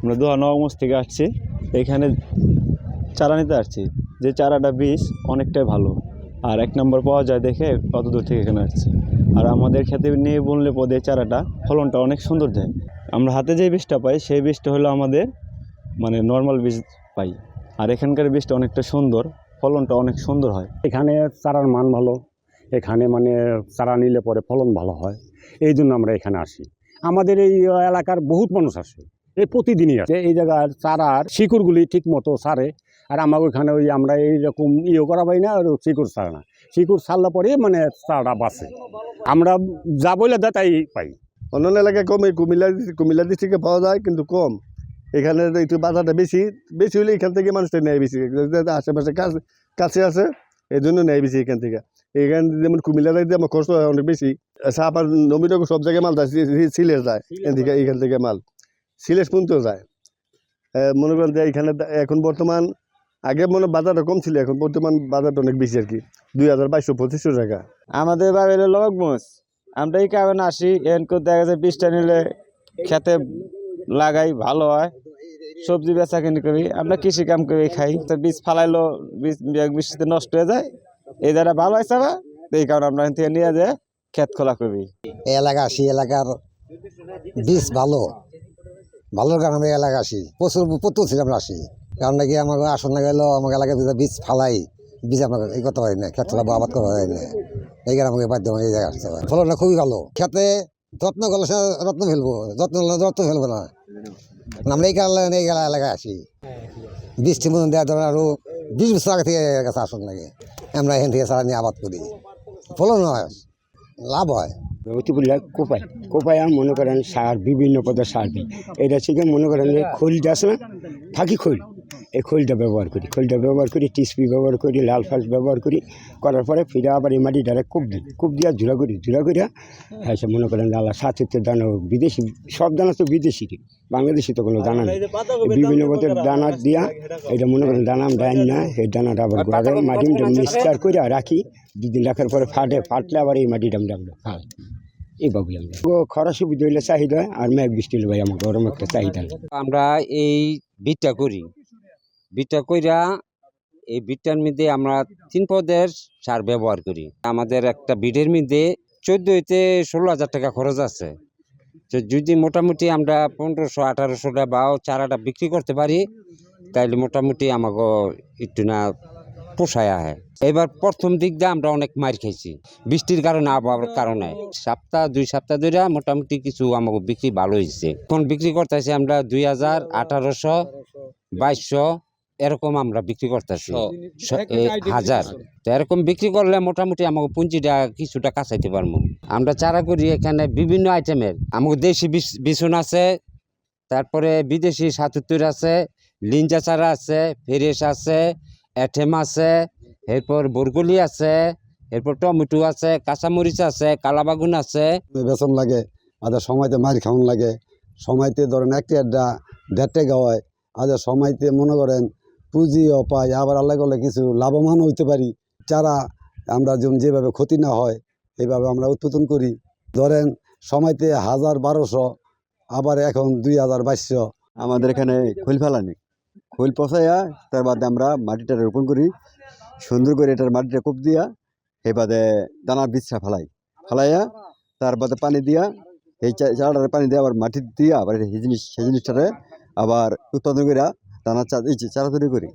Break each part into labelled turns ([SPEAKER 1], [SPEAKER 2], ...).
[SPEAKER 1] আমরা দোয়া নবমস থেকে আসছি। এখানে চারা নিতে আসছি। যে চারাটা বীজ অনেকটাই ভালো। আর এক নম্বর পাওয়া যায় দেখে অত দূর থেকে এখানে আসছি। আর আমাদের খেতে নিয়ে বললে পদে চারাটা ফলনটা অনেক সুন্দর দেয়। আমরা হাতে যে বীজটা পাই, সেই বীজটা হলো আমাদের মানে নর্মাল বীজ পাই। আর এখানকার বীজটা অনেকটা সুন্দর। ফলনটা অনেক সুন্দর হয়।
[SPEAKER 2] এখানে চারার মান ভালো এখানে মানে চারা নিলে পরে ফলন ভালো হয় এই জন্য আমরা এখানে আসি। আমাদের এই এলাকার বহুত মানুষ আসে এই প্রতিদিনই আসে। এই জায়গার চারার শিকড়গুলি ঠিক মতো সারে আর আমার ওইখানে ওই আমরা এইরকম ইয়ে করা পাই না আর শিকড় সারে না। শিকড় ছাড়লে পরে মানে চারাটা বাঁচে। আমরা যা বলে দেয় তাই পাই।
[SPEAKER 3] অন্যান্য এলাকায় কম এই কুমিল্লা কুমিল্লা ডিস্ট্রিক্টে পাওয়া যায় কিন্তু কম। এখানে একটু বাজারটা বেশি বেশি হলে এখান থেকে মানুষটা নেয় বেশি। আশেপাশে কাছে কাছে আছে এই জন্য নেয় বেশি এখান থেকে। এখান যেমন কুমিল্লা দিতে আমার কষ্ট হয় অনেক বেশি। আচ্ছা আবার নবীনগর সব জায়গায় মাল যায় সিলেট যায় এখান থেকে এখান থেকে মাল। সিলেট পর্যন্ত যায়। মনে করেন যে এখানে এখন বর্তমান আগে মনে হয় বাজারটা কম ছিল এখন বর্তমান বাজারটা অনেক বেশি আর কি। দুই হাজার বাইশশো পঁচিশশো টাকা।
[SPEAKER 1] আমাদের বাড়ি হলো লবকগঞ্জ আমরা এই কারণে আসি এনকো দেখা যায় বীজটা নিলে খেতে লাগাই ভালো হয়। সবজি বেচা কিনি করি, আমরা কৃষি কাম করি, খাই। তো বীজ ফালাইলো, বীজ বৃষ্টিতে নষ্ট হয়ে যায়। এই দ্বারা ভালো হয়েছে বা, এই কারণে আমরা থেকে নিয়ে যে ক্ষেত খোলা করি।
[SPEAKER 4] এই এলাকা আসি এলাকার বীজ ভালো। ভালোর কারণে আমি এলাকা আসি। প্রচুর প্রচুর ছিল আমরা আসি। কারণ নাকি আমাকে আসন না গেলেও আমাকে এলাকায় বীজ ফালাই, বীজ আমরা এই করতে পারি না খেত আবাদ করতে পারি না। এই কারণে আমাকে বাধ্য এই জায়গায় আসতে হয়। ফলনটা খুবই ভালো। খেতে যত্ন করলে সে রত্ন ফেলব, যত্ন রত্ন ফেলব না। আমরা এই কারণে এই এলাকায় আছি। বৃষ্টি মতন দেওয়ার ধরেন আরও বিশ বছর আগে থেকে এলাকা আসন লাগে। আমরা এখান থেকে সারা নিয়ে আবাদ করি। ফলন হয়, লাভ হয়।
[SPEAKER 2] অতিপুরিয়া কোপায় মনে করেন সার, বিভিন্ন পদের সার দিই। এটা থেকে মনে করেন যে খোলটা আছে না, ফাঁকি খোল। এই খোলটা ব্যবহার করি। খোলটা ব্যবহার করি টিসপি ব্যবহার করি লাল ফাঁস ব্যবহার করি করার পরে ফিরে আবার এই মাটি ডাইরেক্ট কূপ দিই কূপ দিয়া ঝুড়া করি। ঝুড়া করিয়া হ্যাঁ সে মনে করেন আল্লাহ সাথে দানা বিদেশি। সব দানা তো বিদেশি বাংলাদেশি তো কোনো দানা নেই। বিভিন্ন পদের দানা দিয়া এটা মনে করেন দানা ডাইন না। এই দানাটা আবার গোড়া মাটি মিক্সচার করে রাখি। দুদিন রাখার পরে ফাটে ফাটলে আবার এই মাটিটা আমরা আমরা খাই এইভাবে আমরা ও খরা সুবিধা হইলে চাহিদা আর মেঘ বৃষ্টি হলে ভাই আমার গরম একটা চাহিদা
[SPEAKER 5] আমরা এই বিটটা করি। বিটটা কইরা এই বিটটার মধ্যে আমরা তিন পদের সার ব্যবহার করি। আমাদের একটা বিটের মধ্যে চোদ্দ হইতে ষোলো হাজার টাকা খরচ আছে। তো যদি মোটামুটি আমরা পনেরোশো, আঠারোশোটা বা চারাটা বিক্রি করতে পারি, তাইলে মোটামুটি আমাকে একটু না পোষায় আহে এবার প্রথম দিক দিয়ে আমরা অনেক মার খাইছি। বৃষ্টির কারণে আবহাওয়ার কারণে। সপ্তাহ, দুই সপ্তাহ ধরে মোটামুটি কিছু আমাকে বিক্রি ভালো হয়েছে এখন বিক্রি করতেছি আমরা দুই হাজার আঠারোশো, বাইশশো এরকম আমরা বিক্রি করতেছি। হাজার। তো এরকম বিক্রি করলে মোটামুটি আমাকে পুঁজিটা কিছুটা কাঁচাইতে পারব। আমরা চারা করি এখানে বিভিন্ন আইটেমের। আমাকে দেশি বিছুন আছে তারপরে বিদেশি সাতুত্তর আছে লিঞ্জা চারা আছে ফেরেস আছে এঠেম আছে এরপর বরগুলি আছে এরপর টমেটো আছে কাঁচামরিচ আছে কালাবাগুন আছে।
[SPEAKER 3] বেতন লাগে আদের সময়তে মার খাওয়ান লাগে। সময়তে ধরেন একটি আড্ডা দেড়টে গাওয়ায় আদের সময়তে মনে করেন পুঁজিও পাই আবার আল্লাহ করলে কিছু লাভবান হইতে পারি। চারা আমরা যেমন যেভাবে ক্ষতি না হয়, এইভাবে আমরা উৎপাদন করি। ধরেন, সময়তে হাজার বারোশো, আবার এখন দুই হাজার বাইশশো। আমাদের এখানে খৈল ফেলানি। খৈল পচাইয়া, তার বাদে আমরা মাটিটা রোপণ করি। সুন্দর করে এটার মাটিটা কোপ দিয়া, এই বাদে দানার বীজটা ফেলাই। ফেলাইয়া, তার বাদে পানি দিয়া, এই চারাটারে পানি দিয়ে আবার মাটি দিয়া, আবার সেই জিনিস সেই জিনিসটারে আবার উৎপাদন করিয়া দানা চা এই যে চারা করি।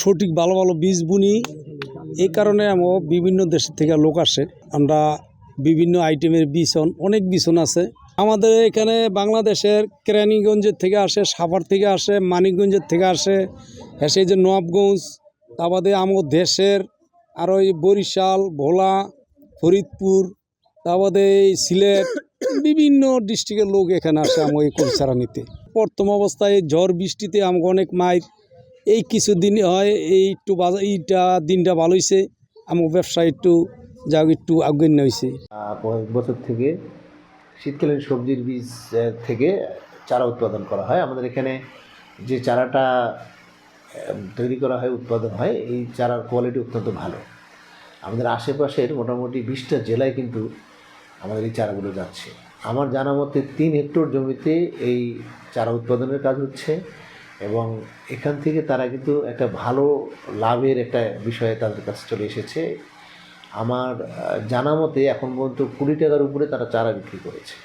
[SPEAKER 6] সঠিক ভালো ভালো বীজ বুনি। এই কারণে আমার বিভিন্ন দেশ থেকে লোক আসে। আমরা বিভিন্ন আইটেমের বিছন অনেক বিছন আছে। আমাদের এখানে বাংলাদেশের কেরানীগঞ্জের থেকে আসে, সাভার থেকে আসে, মানিকগঞ্জের থেকে আসে হ্যাঁ সেই যে নবাবগঞ্জ, তারপরে আমার দেশের আর ওই বরিশাল, ভোলা, ফরিদপুর, তারপরে সিলেট, বিভিন্ন ডিস্ট্রিক্টের লোক এখানে আসে আমার এই কবিচারা নিতে। প্রথম অবস্থায় ঝড় বৃষ্টিতে আমাকে অনেক মাইর। এই কিছুদিন হয়, এই একটু এইটা দিনটা ভালো হয়েছে আমার ব্যবসা একটু যা একটু আগ্রহী হয়েছে
[SPEAKER 7] কয়েক বছর থেকে শীতকালীন সবজির বীজ থেকে চারা উৎপাদন করা হয়। আমাদের এখানে যে চারাটা তৈরি করা হয়, উৎপাদন হয়, এই চারার কোয়ালিটি অত্যন্ত ভালো। আমাদের আশেপাশের মোটামুটি বিশটা জেলায় কিন্তু আমাদের এই চারাগুলো যাচ্ছে। আমার জানা মতে তিন হেক্টর জমিতে এই চারা উৎপাদনের কাজ হচ্ছে এবং এখান থেকে তারা কিন্তু একটা ভালো লাভের একটা বিষয়ে তাদের কাছে চলে এসেছে। আমার জানা মতে এখন পর্যন্ত কুড়ি টাকার উপরে তারা চারা বিক্রি করেছে।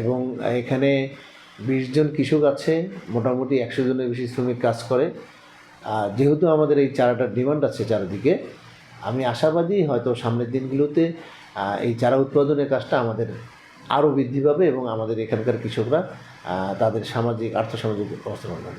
[SPEAKER 7] এবং এখানে বিশ জন কৃষক আছে, মোটামুটি একশো জনের বেশি শ্রমিক কাজ করে। আর যেহেতু আমাদের এই চারাটার ডিমান্ড আছে চারিদিকে, আমি আশাবাদী হয়তো সামনের দিনগুলোতে এই চারা উৎপাদনের কাজটা আমাদের আরও বৃদ্ধি পাবে এবং আমাদের এখানকার কৃষকরা তাদের সামাজিক আর্থসামাজিক অবস্থান করবে